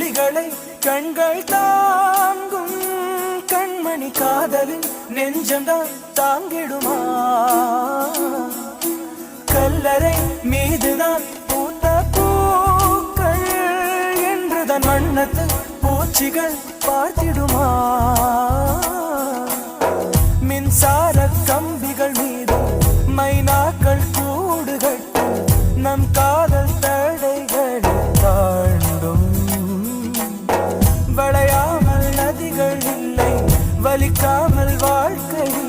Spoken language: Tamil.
மொழிகளை கண்கள் தாங்கும் கண்மணி காதலின் நெஞ்சம்தான் தாங்கிடுமா? கல்லறை மீதுதான் பூத்த பூக்கள் என்றுதான் வண்ணத்து பூச்சிகள் பார்த்திடுமா? மின்சார கம்பி வலிக்காமல் வாழ்க்கையில்